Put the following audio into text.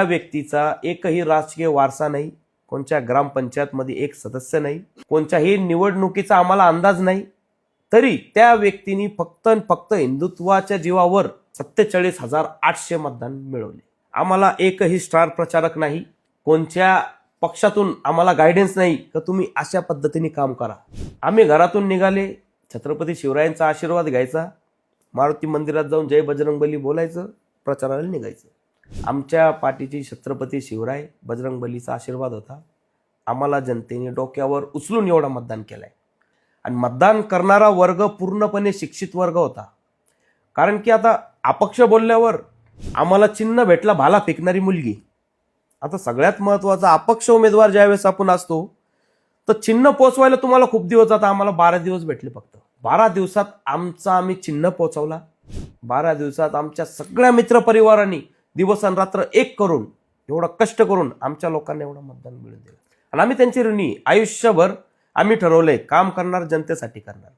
त्या व्यक्तीचा एकही राजकीय वारसा नाही कोणत्या ग्रामपंचायतमध्ये एक सदस्य नाही कोणत्याही निवडणुकीचा आम्हाला अंदाज नाही तरी त्या व्यक्तीने फक्त फक्त हिंदुत्वाच्या जीवावर सत्तेचाळीस हजार आठशे मतदान मिळवले. आम्हाला एकही स्टार प्रचारक नाही कोणत्या पक्षातून आम्हाला गायडन्स नाही का तुम्ही अशा पद्धतीने काम करा. आम्ही घरातून निघाले छत्रपती शिवरायांचा आशीर्वाद घ्यायचा मारुती मंदिरात जाऊन जय बजरंगबली बोलायचं प्रचाराला निघायचं. आमच्या पाठीची छत्रपती शिवराय बजरंगबलीचा आशीर्वाद होता. आम्हाला जनतेने डोक्यावर उचलून एवढा मतदान केलाय. आणि मतदान करणारा वर्ग पूर्णपणे शिक्षित वर्ग होता. कारण की आता अपक्ष बोलल्यावर आम्हाला चिन्ह भेटला भाला फेकणारी मुलगी. आता सगळ्यात महत्त्वाचा अपक्ष उमेदवार ज्यावेळेस आपण असतो तर चिन्ह पोचवायला तुम्हाला खूप दिवस जातात आम्हाला बारा दिवस भेटले फक्त. बारा दिवसात आमचा आम्ही चिन्ह पोचवला. बारा दिवसात आमच्या सगळ्या मित्रपरिवारांनी दिवस आणि रात्र एक करून एवढं कष्ट करून आमच्या लोकांना एवढं मतदान मिळून दिलं. आणि आम्ही त्यांची ऋणी. आयुष्यभर आम्ही ठरवलंय काम करणार जनतेसाठी करणार.